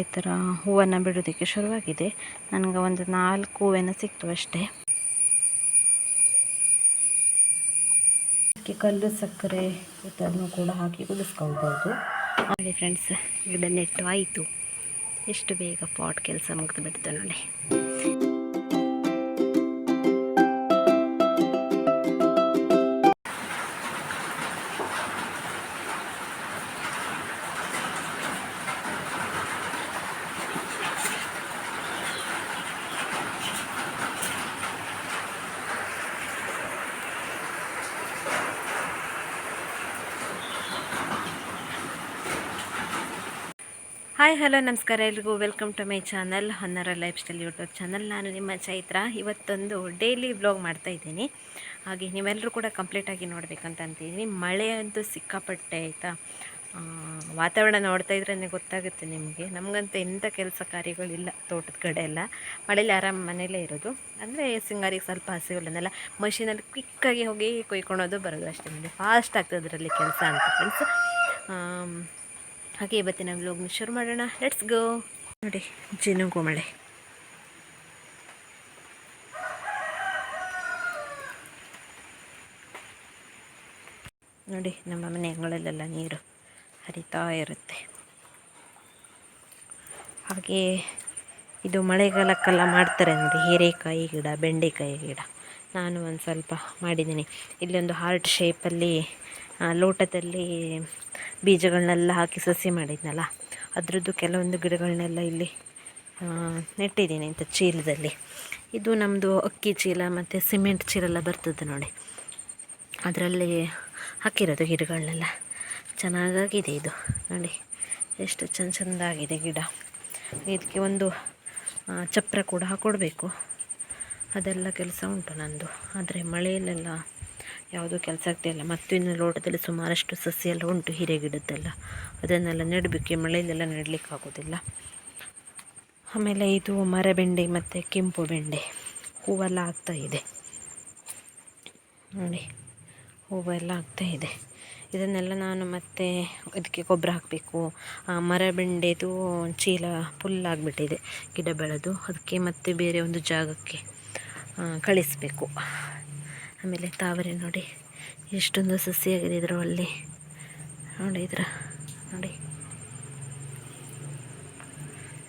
ಈ ಥರ ಹೂವನ್ನು ಬಿಡೋದಕ್ಕೆ ಶುರುವಾಗಿದೆ. ನನಗೆ ಒಂದು ನಾಲ್ಕು ಹೂವೇನ ಸಿಕ್ತು ಅಷ್ಟೇ. ಅದಕ್ಕೆ ಕಲ್ಲು, ಸಕ್ಕರೆ ಇದನ್ನು ಕೂಡ ಹಾಕಿ ಉಳಿಸ್ಕೊಳ್ಬೋದು. ಹಾಗೆ ಫ್ರೆಂಡ್ಸ್ ಗಿಡ ನೆಟ್ಟು ಆಯಿತು. ಎಷ್ಟು ಬೇಗ ಪಾಟ್ ಕೆಲಸ ಮುಗಿದು ಬಿಡ್ತು ನೋಡಿ. ಹಾಯ್, ಹಲೋ, ನಮಸ್ಕಾರ ಎಲ್ರಿಗೂ. ವೆಲ್ಕಮ್ ಟು ಮೈ ಚಾನಲ್ ಹೊನ್ನರ ಲೈಫ್ ಸ್ಟೈಲ್ ಯೂಟ್ಯೂಬ್ ಚಾನಲ್ ನಾನು ನಿಮ್ಮ ಚೈತ್ರ. ಇವತ್ತೊಂದು ಡೈಲಿ ವ್ಲಾಗ್ ಮಾಡ್ತಾ ಇದ್ದೀನಿ. ಹಾಗೆ ನೀವೆಲ್ಲರೂ ಕೂಡ ಕಂಪ್ಲೀಟಾಗಿ ನೋಡಬೇಕಂತ ಅಂತಿದ್ದೀನಿ ಮಳೆ ಅಂತೂ ಸಿಕ್ಕಾಪಟ್ಟೆ ಆಯಿತಾ? ವಾತಾವರಣ ನೋಡ್ತಾ ಇದ್ರೇ ಗೊತ್ತಾಗುತ್ತೆ ನಿಮಗೆ. ನಮಗಂತೂ ಎಂಥ ಕೆಲಸ ಕಾರ್ಯಗಳಿಲ್ಲ ತೋಟದ ಕಡೆ ಎಲ್ಲ. ಮಳೇಲಿ ಆರಾಮ ಮನೇಲೇ ಇರೋದು. ಅಂದರೆ ಸಿಂಗಾರಿಗೆ ಸ್ವಲ್ಪ ಹಸಿವುಗಳನ್ನೆಲ್ಲ ಮಷಿನಲ್ಲಿ ಕ್ವಿಕ್ಕಾಗಿ ಹೋಗಿ ಕೊಯ್ಕೊಳೋದು ಬರೋದು ಅಷ್ಟೇ. ನನಗೆ ಫಾಸ್ಟ್ ಆಗ್ತದೆ ಅದರಲ್ಲಿ ಕೆಲಸ ಅಂತ ಫ್ರೆಂಡ್ಸ್ ಹಾಗೆ ಇವತ್ತಿನ ವ್ಲಾಗ್ನ ಶುರು ಮಾಡೋಣ. ಲೆಟ್ಸ್ ಗೋ ನೋಡಿ ಜಿನುಗು ಮಳೆ ನೋಡಿ, ನಮ್ಮ ಮನೆ ಅಂಗಳಲ್ಲೆಲ್ಲ ನೀರು ಹರಿತಾ ಇರುತ್ತೆ. ಹಾಗೆ ಇದು ಮಳೆಗಾಲಕ್ಕೆಲ್ಲ ಮಾಡ್ತಾರೆ ನೋಡಿ, ಹೀರೆಕಾಯಿ ಗಿಡ, ಬೆಂಡೆಕಾಯಿ ಗಿಡ. ನಾನು ಒಂದು ಸ್ವಲ್ಪ ಮಾಡಿದ್ದೀನಿ. ಇಲ್ಲೊಂದು ಹಾರ್ಟ್ ಶೇಪಲ್ಲಿ ಲೋಟದಲ್ಲಿ ಬೀಜಗಳನ್ನೆಲ್ಲ ಹಾಕಿ ಸಸಿ ಮಾಡಿದ್ನಲ್ಲ, ಅದರದ್ದು ಕೆಲವೊಂದು ಗಿಡಗಳನ್ನೆಲ್ಲ ಇಲ್ಲಿ ನೆಟ್ಟಿದ್ದೀನಿ ಇಂಥ ಚೀಲದಲ್ಲಿ. ಇದು ನಮ್ಮದು ಅಕ್ಕಿ ಚೀಲ ಮತ್ತು ಸಿಮೆಂಟ್ ಚೀಲೆಲ್ಲ ಬರ್ತದೆ ನೋಡಿ. ಅದರಲ್ಲಿ ಹಾಕಿರೋದು ಗಿಡಗಳನ್ನೆಲ್ಲ ಚೆನ್ನಾಗಾಗಿದೆ ಇದು ನೋಡಿ. ಎಷ್ಟು ಚಂದ ಚೆಂದಾಗಿದೆ ಗಿಡ. ಇದಕ್ಕೆ ಒಂದು ಚಪ್ರ ಕೂಡ ಹಾಕ್ಕೊಡ್ಬೇಕು ಅದೆಲ್ಲ ಕೆಲಸ ಉಂಟು ನಂದು. ಆದರೆ ಮಳೆಯಲ್ಲೆಲ್ಲ ಯಾವುದೂ ಕೆಲಸ ಆಗ್ತಾಯಿಲ್ಲ ಮತ್ತು ಇನ್ನು ಲೋಟದಲ್ಲಿ ಸುಮಾರಷ್ಟು ಸಸಿ ಎಲ್ಲ ಉಂಟು, ಹಿರೇ ಗಿಡದ್ದೆಲ್ಲ. ಅದನ್ನೆಲ್ಲ ನೆಡಬೇಕು ಮಳೆಯಲ್ಲೆಲ್ಲ ನೆಡಲಿಕ್ಕೆ ಆಗೋದಿಲ್ಲ. ಆಮೇಲೆ ಇದು ಮರ ಬೆಂಡೆ ಮತ್ತು ಕೆಂಪು ಬೆಂಡೆ. ಹೂವೆಲ್ಲ ಆಗ್ತಾ ಇದೆ. ನೋಡಿ, ಹೂವೆಲ್ಲ ಆಗ್ತಾ ಇದೆ. ಇದನ್ನೆಲ್ಲ ನಾನು ಮತ್ತೆ ಇದಕ್ಕೆ ಗೊಬ್ಬರ ಹಾಕಬೇಕು. ಮರಬೆಂಡೆದು ಚೀಲ ಫುಲ್ ಆಗಿಬಿಟ್ಟಿದೆ, ಗಿಡ ಬೆಳೆದು. ಅದಕ್ಕೆ ಮತ್ತೆ ಬೇರೆ ಒಂದು ಜಾಗಕ್ಕೆ ಕಳಿಸಬೇಕು. ಆಮೇಲೆ ತಾವರೆ ನೋಡಿ, ಎಷ್ಟೊಂದು ಸಸಿಯಾಗಿದೆ ಇದರಲ್ಲಿ ನೋಡಿ ಇದರ, ನೋಡಿ.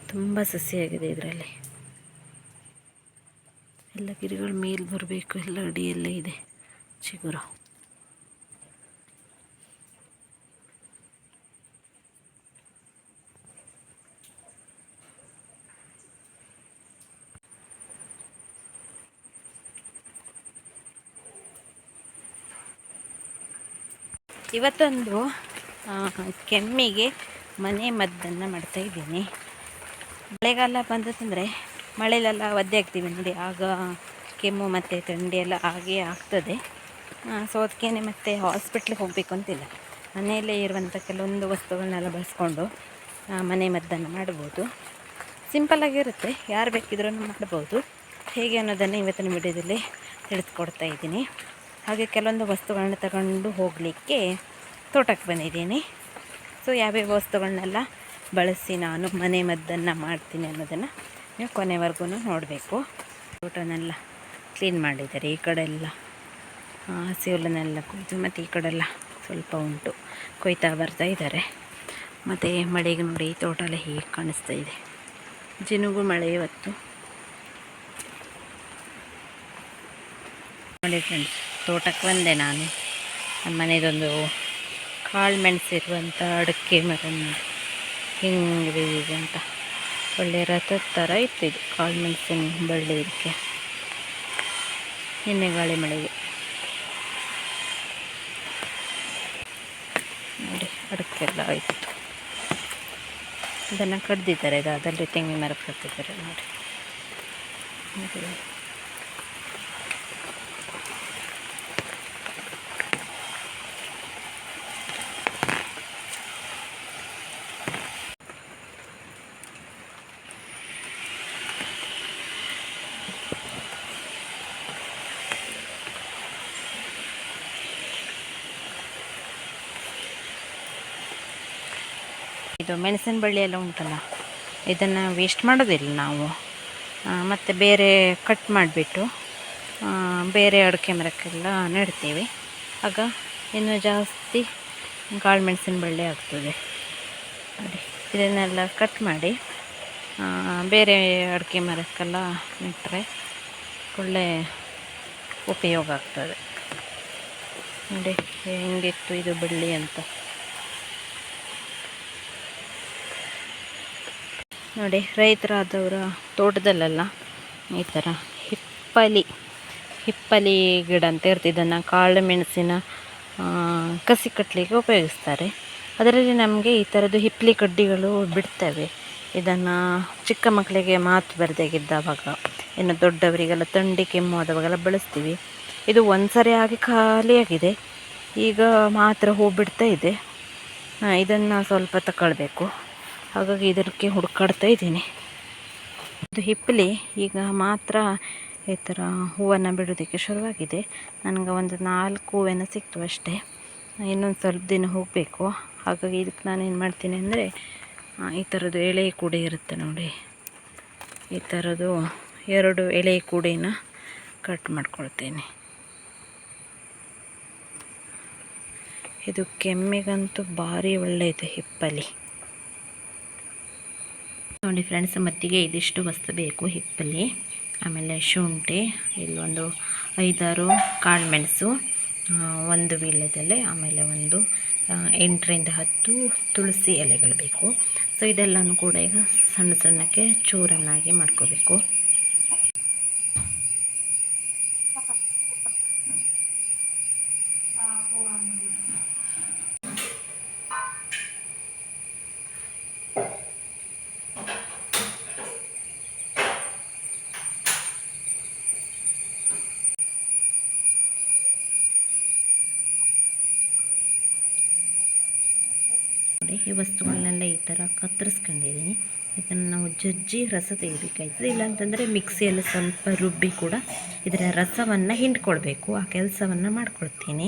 ತುಂಬ ಸಸಿಯಾಗಿದೆ ಇದರಲ್ಲಿ. ಎಲ್ಲ ಗಿರಿಗಳು ಮೇಲೆ ಬರಬೇಕು, ಎಲ್ಲ ಅಡಿಯಲ್ಲೇ ಇದೆ. ಚಿಗುರು. ಇವತ್ತೊಂದು ಕೆಮ್ಮಿಗೆ ಮನೆ ಮದ್ದನ್ನು ಮಾಡ್ತಾ ಇದ್ದೀನಿ. ಮಳೆಗಾಲ ಬಂತಂದರೆ ಮಳೆಲೆಲ್ಲ ಒದ್ದೆ ಆಗ್ತೀವಿ ನೋಡಿ, ಆಗ ಕೆಮ್ಮು ಮತ್ತು ಥಂಡಿ ಎಲ್ಲ ಹಾಗೇ ಆಗ್ತದೆ. ಸೊ ಅದಕ್ಕೇನೆ ಮತ್ತೆ ಹಾಸ್ಪಿಟ್ಲಿಗೆ ಹೋಗಬೇಕು ಅಂತಿಲ್ಲ. ಮನೆಯಲ್ಲೇ ಇರುವಂಥ ಕೆಲವೊಂದು ವಸ್ತುಗಳನ್ನೆಲ್ಲ ಬಳಸ್ಕೊಂಡು ಮನೆ ಮದ್ದನ್ನು ಮಾಡ್ಬೋದು. ಸಿಂಪಲ್ಲಾಗಿರುತ್ತೆ ಯಾರು ಬೇಕಿದ್ರೂ ಮಾಡ್ಬೋದು. ಹೇಗೆ ಅನ್ನೋದನ್ನು ಇವತ್ತಿನ ವಿಡಿಯೋದಲ್ಲಿ ತಿಳಿಸ್ಕೊಡ್ತಾ ಇದ್ದೀನಿ. ಹಾಗೆ ಕೆಲವೊಂದು ವಸ್ತುಗಳನ್ನ ತಗೊಂಡು ಹೋಗಲಿಕ್ಕೆ ತೋಟಕ್ಕೆ ಬಂದಿದ್ದೀನಿ. ಸೊ ಯಾವ್ಯಾವ ವಸ್ತುಗಳನ್ನೆಲ್ಲ ಬಳಸಿ ನಾನು ಮನೆ ಮದ್ದನ್ನು ಮಾಡ್ತೀನಿ ಅನ್ನೋದನ್ನು ನೀವು ಕೊನೆವರೆಗೂ ನೋಡಬೇಕು. ತೋಟನೆಲ್ಲ ಕ್ಲೀನ್ ಮಾಡಿದ್ದಾರೆ. ಈ ಕಡೆ ಎಲ್ಲ ಹಸಿ ಹುಲ್ಲನ್ನೆಲ್ಲ ಮತ್ತು ಈ ಕಡೆಲ್ಲ ಸ್ವಲ್ಪ ಉಂಟು. ಕೊಯ್ತಾ ಬರ್ತಾ ಇದ್ದಾರೆ. ಮತ್ತು ಮಳೆಗೆ ನೋಡಿ ತೋಟ ಎಲ್ಲ ಹೀಗೆ ಕಾಣಿಸ್ತಾ ಇದೆ. ಜಿನುಗು ಮಳೆ ಇವತ್ತು. ಮಳೆ ಫ್ರೆಂಡ್ಸ್ ತೋಟಕ್ಕೆ ಬಂದೆ ನಾನು. ನಮ್ಮ ಮನೆಯದೊಂದು ಕಾಳು ಮೆಣಸಿರುವಂಥ ಅಡಿಕೆ ಮರ ಹಿಂಗೆ ಅಂತ. ಒಳ್ಳೆ ರಥದ ಥರ ಇತ್ತು ಇದು, ಕಾಳು ಮೆಣಸಿನ ಬಳ್ಳಿ ಇದಕ್ಕೆ. ನಿನ್ನೆ ಗಾಳಿ ಮಳೆಗೆ. ನೋಡಿ ಅಡಿಕೆಲ್ಲ ಆಯಿತು. ಇದನ್ನು ಕಡ್ದಿದ್ದಾರೆ ಇದು ಅದರಲ್ಲಿ ತೆಂಗಿನ ಮರ ಕಟ್ಟಿದ್ದಾರೆ ನೋಡಿ. ಇದು ಮೆಣಸಿನ ಬಳ್ಳಿ ಎಲ್ಲ ಉಂಟಲ್ಲ, ಇದನ್ನು ವೇಸ್ಟ್ ಮಾಡೋದಿಲ್ಲ ನಾವು. ಮತ್ತು ಬೇರೆ ಕಟ್ ಮಾಡಿಬಿಟ್ಟು ಬೇರೆ ಅಡಿಕೆ ಮರಕ್ಕೆಲ್ಲ ನೆಡ್ತೀವಿ. ಆಗ ಇನ್ನೂ ಜಾಸ್ತಿ ಕಾಳು ಮೆಣಸಿನ ಬಳ್ಳಿ ಆಗ್ತದೆ. ನೋಡಿ, ಇದನ್ನೆಲ್ಲ ಕಟ್ ಮಾಡಿ ಬೇರೆ ಅಡಿಕೆ ಮರಕ್ಕೆಲ್ಲ ನೆಟ್ಟರೆ ಒಳ್ಳೆ ಉಪಯೋಗ ಆಗ್ತದೆ. ನೋಡಿ, ಹೆಂಗಿತ್ತು ಇದು ಬಳ್ಳಿ ಅಂತ. ನೋಡಿ, ರೈತರಾದವರ ತೋಟದಲ್ಲೆಲ್ಲ ಈ ಥರ ಹಿಪ್ಪಲಿ ಹಿಪ್ಪಲಿ ಗಿಡ ಅಂತ ಇರ್ತಿದ್ದನ್ನು ಕಾಳು ಮೆಣಸಿನ ಕಸಿ ಕಟ್ಟಲಿಕ್ಕೆ ಉಪಯೋಗಿಸ್ತಾರೆ. ಅದರಲ್ಲಿ ನಮಗೆ ಈ ಥರದ್ದು ಹಿಪ್ಪಲಿ ಕಡ್ಡಿಗಳು ಬಿಡ್ತವೆ. ಇದನ್ನು ಚಿಕ್ಕ ಮಕ್ಕಳಿಗೆ ಮಾತು ಬರದಾಗಿದ್ದಾವಾಗ, ಇನ್ನು ದೊಡ್ಡವರಿಗೆಲ್ಲ ಥಂಡಿ ಕೆಮ್ಮು ಆದವಾಗೆಲ್ಲ ಬಳಸ್ತೀವಿ. ಇದು ಒಂದು ಸರಿ ಆಗಿ ಖಾಲಿಯಾಗಿದೆ. ಈಗ ಮಾತ್ರ ಹೂ ಬಿಡ್ತಾ ಇದೆ. ಇದನ್ನು ಸ್ವಲ್ಪ ತಗೊಳ್ಬೇಕು ಹಾಗಾಗಿ ಇದಕ್ಕೆ ಹುಡುಕಾಡ್ತಾ ಇದ್ದೀನಿ. ಇದು ಹಿಪ್ಪಲಿ ಈಗ ಮಾತ್ರ ಈ ಥರ ಹೂವನ್ನು ಬಿಡೋದಕ್ಕೆ ಶುರುವಾಗಿದೆ. ನನಗೆ ಒಂದು ನಾಲ್ಕು ಹೂವೇನೋ ಸಿಕ್ತು ಅಷ್ಟೇ. ಇನ್ನೊಂದು ಸ್ವಲ್ಪ ದಿನ ಹೋಗಬೇಕು. ಹಾಗಾಗಿ ಇದಕ್ಕೆ ನಾನೇನು ಮಾಡ್ತೀನಿ ಅಂದರೆ ಈ ಥರದ್ದು ಎಳೆ ಕೂಡೆ ಇರುತ್ತೆ ನೋಡಿ. ಈ ಥರದ್ದು ಎರಡು ಎಳೆ ಕೂಡೆನ ಕಟ್ ಮಾಡ್ಕೊಳ್ತೇನೆ. ಇದು ಕೆಮ್ಮಿಗಂತೂ ಭಾರಿ ಒಳ್ಳೆಯದು ಹಿಪ್ಪಲಿ. ನೋಡಿ ಫ್ರೆಂಡ್ಸ್ ಮತ್ತಿಗೆ ಇದಿಷ್ಟು ವಸ್ತು ಬೇಕು ಹಿಪ್ಪಲ್ಲಿ. ಆಮೇಲೆ ಶುಂಠಿ ಇಲ್ಲೊಂದು ಐದಾರು ಕಾಳು ಮೆಣಸು ಒಂದು ವೀಳ್ಯದೆಲೆ, ಆಮೇಲೆ ಒಂದು ಎಂಟರಿಂದ ಹತ್ತು ತುಳಸಿ ಎಲೆಗಳು ಬೇಕು. ಸೊ ಇದೆಲ್ಲನೂ ಕೂಡ ಈಗ ಸಣ್ಣ ಸಣ್ಣಕ್ಕೆ ಚೂರನ್ನಾಗಿ ಮಾಡ್ಕೋಬೇಕು. ಈ ವಸ್ತುಗಳನ್ನೆಲ್ಲ ಈ ಥರ ಕತ್ತರಿಸ್ಕೊಂಡಿದ್ದೀನಿ. ಇದನ್ನು ನಾವು ಜಜ್ಜಿ ರಸ ತೆಗಿಬೇಕಾಯ್ತದೆ. ಇಲ್ಲಾಂತಂದರೆ ಮಿಕ್ಸಿಯಲ್ಲಿ ಸ್ವಲ್ಪ ರುಬ್ಬಿ ಕೂಡ ಇದರ ರಸವನ್ನು ಹಿಂಡ್ಕೊಳ್ಬೇಕು. ಆ ಕೆಲಸವನ್ನು ಮಾಡ್ಕೊಳ್ತೀನಿ.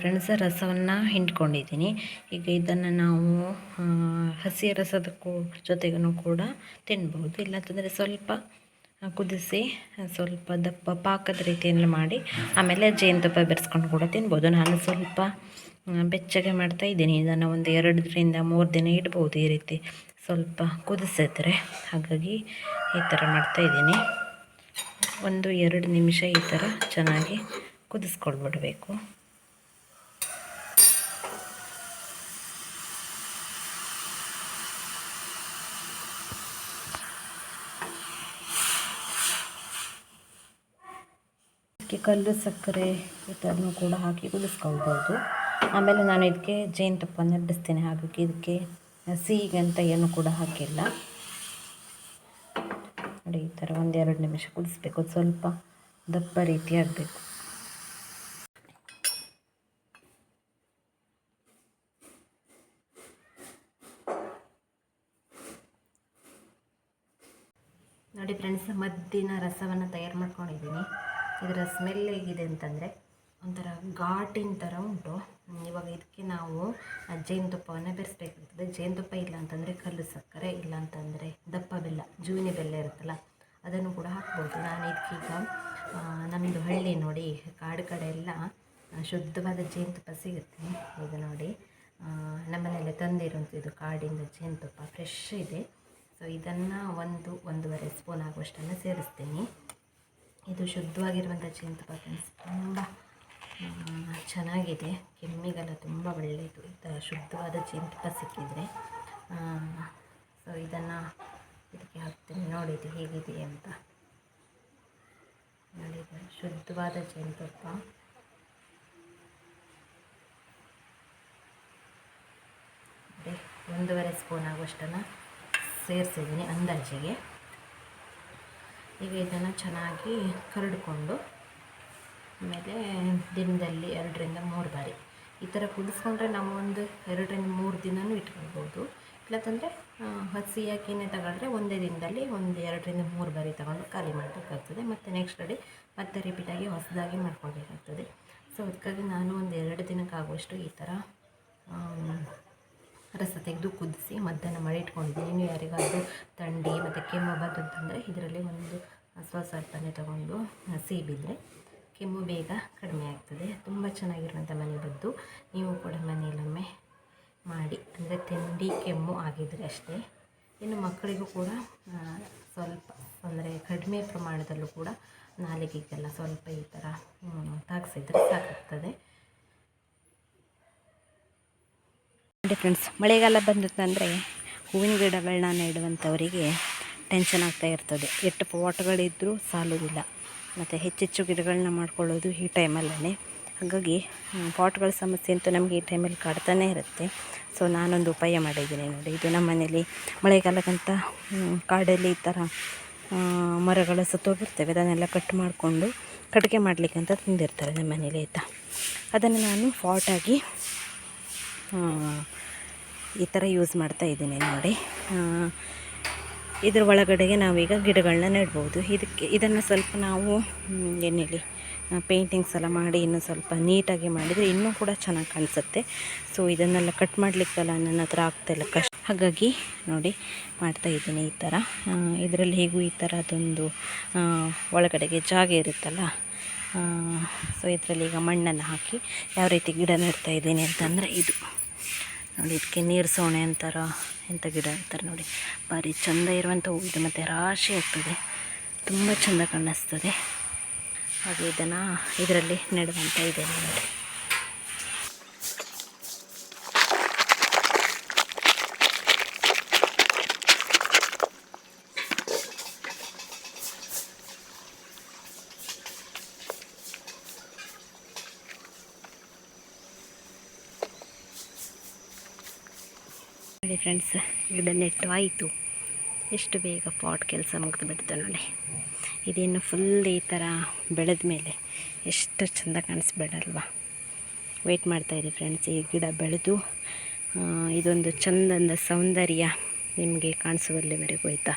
ಫ್ರೆಂಡ್ಸ್ ರಸವನ್ನು ಹಿಂಡ್ಕೊಂಡಿದ್ದೀನಿ. ಈಗ ಇದನ್ನು ನಾವು ಹಸಿ ರಸದ ಕೂ ಜೊತೆಗೂ ಕೂಡ ತಿನ್ಬೋದು. ಇಲ್ಲಾಂತಂದರೆ ಸ್ವಲ್ಪ ಕುದಿಸಿ ಸ್ವಲ್ಪ ದಪ್ಪ, ಪಾಕದ ರೀತಿಯಲ್ಲಿ ಮಾಡಿ, ಆಮೇಲೆ ಜೇನುತುಪ್ಪ ಬೆರೆಸ್ಕೊಂಡು ಕೂಡ ತಿನ್ಬೋದು. ನಾನು ಸ್ವಲ್ಪ ಬೆಚ್ಚಗೆ ಮಾಡ್ತಾ ಇದ್ದೀನಿ. ಇದನ್ನು ಒಂದು ಎರಡರಿಂದ ಮೂರು ದಿನ ಇಡ್ಬೋದು ಈ ರೀತಿ. ಸ್ವಲ್ಪ ಕುದಿಸಿದ್ರೆ ಹಾಗಾಗಿ ಈ ಥರ ಮಾಡ್ತಾ ಇದ್ದೀನಿ. ಒಂದು ಎರಡು ನಿಮಿಷ ಈ ಥರ ಚೆನ್ನಾಗಿ ಕುದಿಸ್ಕೊಳ್ಬಿಡಬೇಕು. ಇದಕ್ಕೆ ಕಲ್ಲು ಸಕ್ಕರೆ ಇದನ್ನು ಕೂಡ ಹಾಕಿ ಉಳಿಸ್ಕೊಳ್ಬೋದು. ಆಮೇಲೆ ನಾನು ಇದಕ್ಕೆ ಜೇನುತುಪ್ಪ ಬಿಡಿಸ್ತೀನಿ ಹಾಗಾಗಿ ಇದಕ್ಕೆ ಸಿಹಿಗೆ ಅಂತ ಏನು ಕೂಡ ಹಾಕಿಲ್ಲ. ನೋಡಿ, ಈ ಥರ ಒಂದೆರಡು ನಿಮಿಷ ಕುದಿಸ್ಬೇಕು. ಸ್ವಲ್ಪ ದಪ್ಪ ರೀತಿ ಆಗಬೇಕು ನೋಡಿ, ಫ್ರೆಂಡ್ಸ್, ಮದ್ದಿನ ರಸವನ್ನು ತಯಾರು ಮಾಡ್ಕೊಂಡಿದ್ದೀನಿ. ಇದರ ಸ್ಮೆಲ್ ಹೇಗಿದೆ ಅಂತಂದರೆ ಒಂಥರ ಘಾಟಿನ ಥರ ಉಂಟು. ಇವಾಗ ಇದಕ್ಕೆ ನಾವು ಜೇನುತುಪ್ಪವನ್ನು ಬೆರೆಸ್ಬೇಕಾಗ್ತದೆ ಜೇನುತುಪ್ಪ ಇಲ್ಲ ಅಂತಂದರೆ ಕಲ್ಲು, ಸಕ್ಕರೆ, ಇಲ್ಲ ಅಂತಂದರೆ ದಪ್ಪ ಬೆಲ್ಲ, ಜೂನಿ ಬೆಲ್ಲ ಇರುತ್ತಲ್ಲ, ಅದನ್ನು ಕೂಡ ಹಾಕ್ಬೋದು. ನಾನು ಇದಕ್ಕೀಗ ನಮ್ಮದು ಹಳ್ಳಿ ನೋಡಿ, ಕಾಡು ಕಡೆ ಎಲ್ಲ ಶುದ್ಧವಾದ ಜೇನುತುಪ್ಪ ಸಿಗುತ್ತೆ. ಇದು ನೋಡಿ ನಮ್ಮನೆಯಲ್ಲೇ ತಂದಿರುವಂಥ ಇದು ಕಾಡಿಂದ ಜೇನುತುಪ್ಪ ಫ್ರೆಶ್ ಇದೆ. ಸೊ ಇದನ್ನು ಒಂದು, ಒಂದೂವರೆ ಸ್ಪೂನ್ ಆಗುವಷ್ಟನ್ನು ಸೇರಿಸ್ತೀನಿ. ಇದು ಶುದ್ಧವಾಗಿರುವಂಥ ಜೇನುತುಪ್ಪ ಫ್ರೆಂಡ್ಸ್ ತುಂಬ ಚೆನ್ನಾಗಿದೆ. ಕೆಮ್ಮಿಗೆಲ್ಲ ತುಂಬ ಒಳ್ಳೆಯದು. ಇದು ಶುದ್ಧವಾದ ಜೇನುತುಪ್ಪ ಸಿಕ್ಕಿದರೆ. ಸೊ ಇದನ್ನು ಇದಕ್ಕೆ ಹಾಕ್ತೀನಿ. ನೋಡಿದ್ದು ಹೇಗಿದೆ ಅಂತ. ನೋಡಿ ಇದು ಶುದ್ಧವಾದ ಜೇನುತುಪ್ಪ ಒಂದೂವರೆ ಸ್ಪೂನ್ ಆಗುವಷ್ಟನ್ನು ಸೇರಿಸಿದ್ದೀನಿ ಅಂದಾಜಿಗೆ. ಈಗ ಇದನ್ನು ಚೆನ್ನಾಗಿ ಕರಡ್ಕೊಂಡು, ಆಮೇಲೆ ದಿನದಲ್ಲಿ ಎರಡರಿಂದ ಮೂರು ಬಾರಿ. ಈ ಥರ ಕುದಿಸ್ಕೊಂಡ್ರೆ ನಾವು ಒಂದು ಎರಡರಿಂದ ಮೂರು ದಿನವೂ ಇಟ್ಕೊಳ್ಬೋದು. ಇಲ್ಲತ್ತಂದರೆ ಹಸಿಯಾಕಿನೇ ತಗೊಂಡ್ರೆ ಒಂದೇ ದಿನದಲ್ಲಿ ಒಂದು ಎರಡರಿಂದ ಮೂರು ಬಾರಿ ತಗೊಂಡು ಖಾಲಿ ಮಾಡಬೇಕಾಗ್ತದೆ. ಮತ್ತು ನೆಕ್ಸ್ಟ್ ಡೇ ಮತ್ತೆ ರಿಪೀಟಾಗಿ ಹೊಸದಾಗಿ ಮಾಡ್ಕೊಳ್ಬೇಕಾಗ್ತದೆ. ಸೊ ಅದಕ್ಕಾಗಿ ನಾನು ಒಂದು ಎರಡು ದಿನಕ್ಕಾಗುವಷ್ಟು ಈ ಥರ ರಸ ತೆಗೆದು ಕುದಿಸಿ ಮಧ್ಯಾಹ್ನ ಮಾಡಿ ಇಟ್ಕೊಂಡಿದ್ದೀನಿ. ಇನ್ನು ಯಾರಿಗಾದರೂ ಥಂಡಿ ಮತ್ತು ಕೆಮ್ಮು ಬಂತಂತಂದರೆ ಇದರಲ್ಲಿ ಒಂದು ಸ್ವಲ್ಪನೇ ತಗೊಂಡು ಸಿಹಿ ಬಿದ್ದರೆ ಕೆಮ್ಮು ಬೇಗ ಕಡಿಮೆ ಆಗ್ತದೆ. ತುಂಬ ಚೆನ್ನಾಗಿರುವಂಥ ಮನೆ ಬದ್ದು ನೀವು ಕೂಡ ಮನೆಯಲ್ಲೊಮ್ಮೆ ಮಾಡಿ, ಅಂದರೆ ತಿಂಡಿ ಕೆಮ್ಮು ಆಗಿದ್ರೆ ಅಷ್ಟೇ. ಇನ್ನು ಮಕ್ಕಳಿಗೂ ಕೂಡ ಸ್ವಲ್ಪ ಅಂದರೆ ಕಡಿಮೆ ಪ್ರಮಾಣದಲ್ಲೂ ಕೂಡ ನಾಲಿಗೆಗೆಲ್ಲ ಸ್ವಲ್ಪ ಈ ಥರ ತಾಗಿಸಿದ್ರೆ ಸಾಕಾಗ್ತದೆ. ನೋಡಿ ಫ್ರೆಂಡ್ಸ್ ಮಳೆಗಾಲ ಬಂದಿತ್ತಂದರೆ ಹೂವಿನ ಗಿಡಗಳನ್ನ ನೆಡುವಂಥವರಿಗೆ ಟೆನ್ಷನ್ ಆಗ್ತಾ ಇರ್ತದೆ. ಎಷ್ಟು ಪಾಟ್ಗಳಿದ್ದರೂ ಸಾಲೋದಿಲ್ಲ ಮತ್ತು ಹೆಚ್ಚೆಚ್ಚು ಗಿಡಗಳನ್ನ ಮಾಡ್ಕೊಳ್ಳೋದು ಈ ಟೈಮಲ್ಲೇ ಹಾಗಾಗಿ ಪಾಟ್ಗಳ ಸಮಸ್ಯೆ ಅಂತೂ ನಮಗೆ ಈ ಟೈಮಲ್ಲಿ ಕಾಡ್ತಾನೇ ಇರುತ್ತೆ. ಸೊ ನಾನೊಂದು ಉಪಾಯ ಮಾಡಿದ್ದೀನಿ ನೋಡಿ. ಇದು ನಮ್ಮ ಮನೇಲಿ ಮಳೆಗಾಲಕ್ಕಂಥ ಕಾಡಲ್ಲಿ ಈ ಥರ ಮರಗಳು ಸತ್ತೋಗಿರ್ತವೆ. ಅದನ್ನೆಲ್ಲ ಕಟ್ ಮಾಡಿಕೊಂಡು ಕಟ್ಟಿಗೆ ಮಾಡಲಿಕ್ಕೆ ಅಂತ ತಂದಿರ್ತಾರೆ ನಮ್ಮ ಮನೇಲಿ ಆಯಿತಾ. ಅದನ್ನು ನಾನು ಫಾಟಾಗಿ ಈ ಥರ ಯೂಸ್ ಮಾಡ್ತಾ ಇದ್ದೀನಿ ನೋಡಿ. ಇದ್ರ ಒಳಗಡೆಗೆ ನಾವೀಗ ಗಿಡಗಳನ್ನ ನೆಡ್ಬೋದು. ಇದಕ್ಕೆ, ಇದನ್ನು ಸ್ವಲ್ಪ ನಾವು ಏನೇಳಿ ಪೇಂಟಿಂಗ್ಸ್ ಎಲ್ಲ ಮಾಡಿ ಇನ್ನೂ ಸ್ವಲ್ಪ ನೀಟಾಗಿ ಮಾಡಿದರೆ ಇನ್ನೂ ಕೂಡ ಚೆನ್ನಾಗಿ ಕಾಣಿಸುತ್ತೆ. ಸೊ ಇದನ್ನೆಲ್ಲ ಕಟ್ ಮಾಡಲಿಕ್ಕೆಲ್ಲ ನನ್ನ ಹತ್ರ ಆಗ್ತಾಯಿಲ್ಲ ಕಷ್ಟ. ಹಾಗಾಗಿ ನೋಡಿ, ಮಾಡ್ತಾ ಇದ್ದೀನಿ ಈ ಥರ ಇದರಲ್ಲಿ ಹೇಗೂ ಈ ಥರ ಅದೊಂದು ಒಳಗಡೆಗೆ ಜಾಗ ಇರುತ್ತಲ್ಲ? ಸೊ ಇದರಲ್ಲಿ ಈಗ ಮಣ್ಣನ್ನು ಹಾಕಿ ಯಾವ ರೀತಿ ಗಿಡ ನೆಡ್ತಾ ಇದ್ದೀನಿ ಅಂತಂದರೆ ಇದು. ನೋಡಿ ಇದಕ್ಕೆ ನೀರು ಸೋಣೆ ಅಂತಾರ ಎಂಥ ಗಿಡ ಅಂತಾರೆ ನೋಡಿ. ಭಾರಿ ಚಂದ ಇರುವಂಥ ಹೂ ಇದು, ಮತ್ತು ರಾಶಿ ಆಗ್ತದೆ. ತುಂಬ ಚಂದ ಕಾಣಿಸ್ತದೆ. ಹಾಗೆ ಇದನ್ನು, ಇದರಲ್ಲಿ ನೆಡುವಂಥ ಇದೆ ನೋಡಿ. ಫ್ರೆಂಡ್ಸ್ ಗಿಡ ನೆಟ್ಟು ಆಯಿತು. ಎಷ್ಟು ಬೇಗ ಪಾಟ್ ಕೆಲಸ ಮುಗಿದು ಬಿಡ್ತು ನೋಡಿ. ಇದೇನು ಫುಲ್ ಈ ಥರ ಬೆಳೆದ ಮೇಲೆ ಎಷ್ಟು ಚೆಂದ ಕಾಣಿಸ್ಬೇಡಲ್ವಾ. ವೆಯ್ಟ್ ಮಾಡ್ತಾಯಿದ್ದೆ ಫ್ರೆಂಡ್ಸ್ ಈ ಗಿಡ ಬೆಳೆದು ಇದೊಂದು ಚಂದಂದ ಸೌಂದರ್ಯ ನಿಮಗೆ ಕಾಣಿಸುವಲ್ಲಿವರೆಗೂ ಆಯಿತಾ?